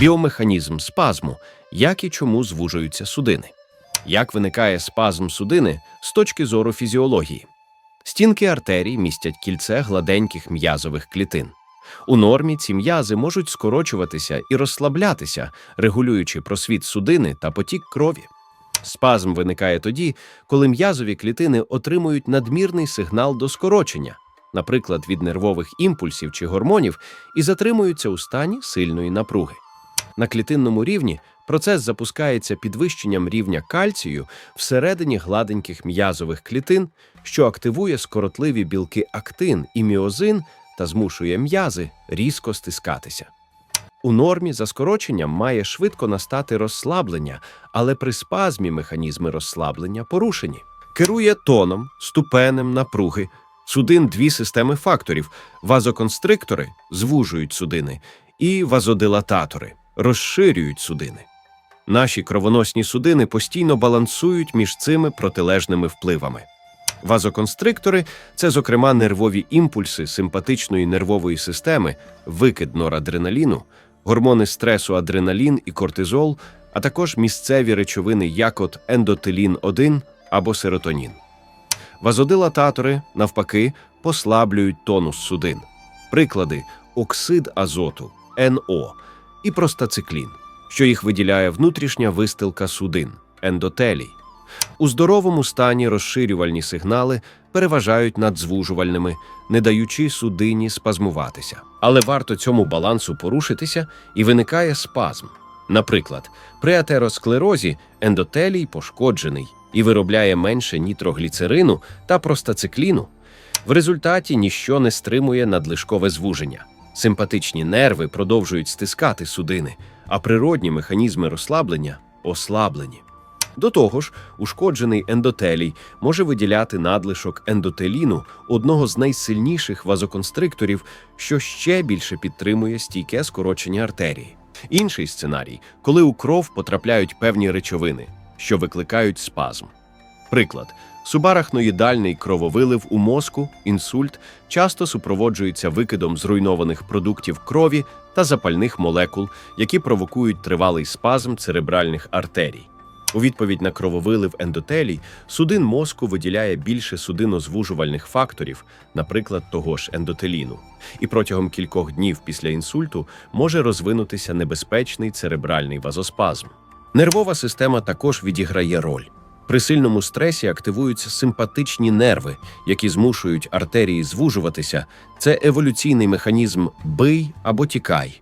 біомеханізм спазму, як і чому звужуються судини. Як виникає спазм судини з точки зору фізіології? Стінки артерій містять кільце гладеньких м'язових клітин. У нормі ці м'язи можуть скорочуватися і розслаблятися, регулюючи просвіт судини та потік крові. Спазм виникає тоді, коли м'язові клітини отримують надмірний сигнал до скорочення, наприклад, від нервових імпульсів чи гормонів, і затримуються у стані сильної напруги. На клітинному рівні процес запускається підвищенням рівня кальцію всередині гладеньких м'язових клітин, що активує скоротливі білки актин і міозин та змушує м'язи різко стискатися. У нормі за скороченням має швидко настати розслаблення, але при спазмі механізми розслаблення порушені. Керує тоном, ступенем напруги. Судин дві системи факторів: вазоконстриктори звужують судини, і вазодилататори розширюють судини. Наші кровоносні судини постійно балансують між цими протилежними впливами. Вазоконстриктори це, зокрема, нервові імпульси симпатичної нервової системи, викид норадреналіну, гормони стресу адреналін і кортизол, а також місцеві речовини, як от ендотелін-1 або серотонін. Вазодилататори, навпаки, послаблюють тонус судин. Приклади оксид азоту, НО і простациклін, що їх виділяє внутрішня вистилка судин, ендотелій. У здоровому стані розширювальні сигнали переважають над звужувальними, не даючи судині спазмуватися. Але варто цьому балансу порушитися і виникає спазм. Наприклад, при атеросклерозі ендотелій пошкоджений і виробляє менше нітрогліцерину та простацикліну. В результаті ніщо не стримує надлишкове звуження. Симпатичні нерви продовжують стискати судини, а природні механізми розслаблення ослаблені. До того ж, ушкоджений ендотелій може виділяти надлишок ендотеліну, одного з найсильніших вазоконстрикторів, що ще більше підтримує стійке скорочення артерії. Інший сценарій, коли у кров потрапляють певні речовини, що викликають спазм. Приклад: субарахноїдальний крововилив у мозку, інсульт часто супроводжується викидом зруйнованих продуктів крові та запальних молекул, які провокують тривалий спазм церебральних артерій. У відповідь на крововилив ендотелій судин мозку виділяє більше судинозвужувальних факторів, наприклад, того ж ендотеліну, і протягом кількох днів після інсульту може розвинутися небезпечний церебральний вазоспазм. Нервова система також відіграє роль. При сильному стресі активуються симпатичні нерви, які змушують артерії звужуватися. Це еволюційний механізм бий або тікай.